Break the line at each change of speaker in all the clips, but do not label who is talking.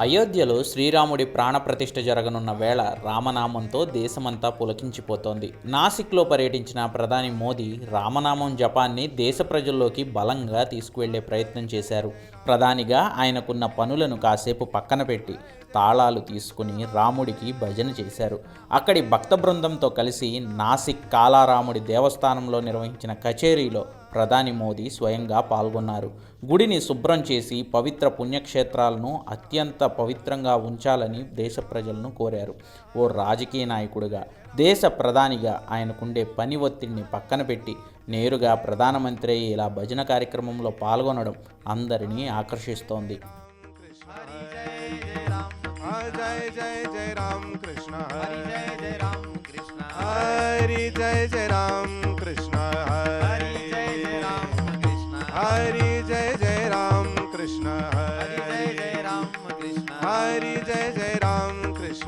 అయోధ్యలో శ్రీరాముడి ప్రాణప్రతిష్ఠ జరగనున్న వేళ రామనామంతో దేశమంతా పులకించిపోతోంది. నాసిక్లో పర్యటించిన ప్రధాని మోదీ రామనామం జపాన్ని దేశ ప్రజల్లోకి బలంగా తీసుకువెళ్ళే ప్రయత్నం చేశారు. ప్రధానిగా ఆయనకున్న పనులను కాసేపు పక్కన పెట్టి తాళాలు తీసుకుని రాముడికి భజన చేశారు. అక్కడి భక్త బృందంతో కలిసి నాసిక్ కాలారాముడి దేవస్థానంలో నిర్వహించిన కచేరీలో ప్రధాని మోదీ స్వయంగా పాల్గొన్నారు. గుడిని శుభ్రం చేసి పవిత్ర పుణ్యక్షేత్రాలను అత్యంత పవిత్రంగా ఉంచాలని దేశ ప్రజలను కోరారు. ఓ రాజకీయ నాయకుడిగా దేశ ప్రధానిగా ఆయనకుండే పని ఒత్తిడిని పక్కన పెట్టి నేరుగా ప్రధానమంత్రి ఇలా భజన కార్యక్రమంలో పాల్గొనడం అందరినీ ఆకర్షిస్తోంది.
జయ జయ రామ కృష్ణ హరి కృష్ణ హరి కృష్ణ హరి హరి కృష్ణ హరి హరి కృష్ణ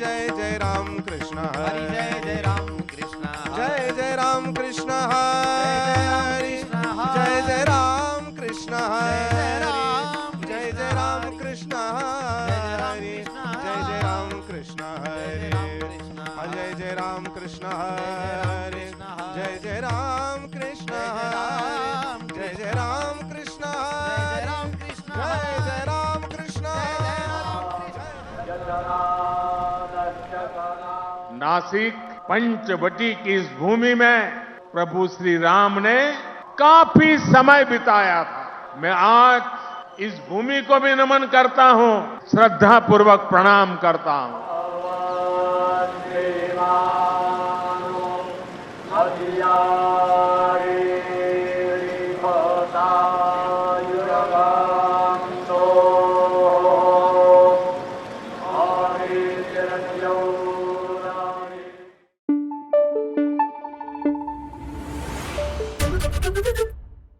జయ జయ రామ కృష్ణ. హరి జయ జయ రామ राम कृष्ण हरि। जय जय राम कृष्ण हरि। जय जय राम कृष्ण हरि। जय जय राम कृष्ण हरि। जय जय राम कृष्ण हरि। जय जय राम कृष्ण हरि। जय जय राम कृष्ण हरि। जय जय राम कृष्ण
नासिक पंचवटी की इस भूमि में प्रभु श्री राम ने काफ़ी समय बिताया था। मैं आज इस भूमि को भी नमन करता हूँ श्रद्धा पूर्वक प्रणाम करता हूँ।
Thank you.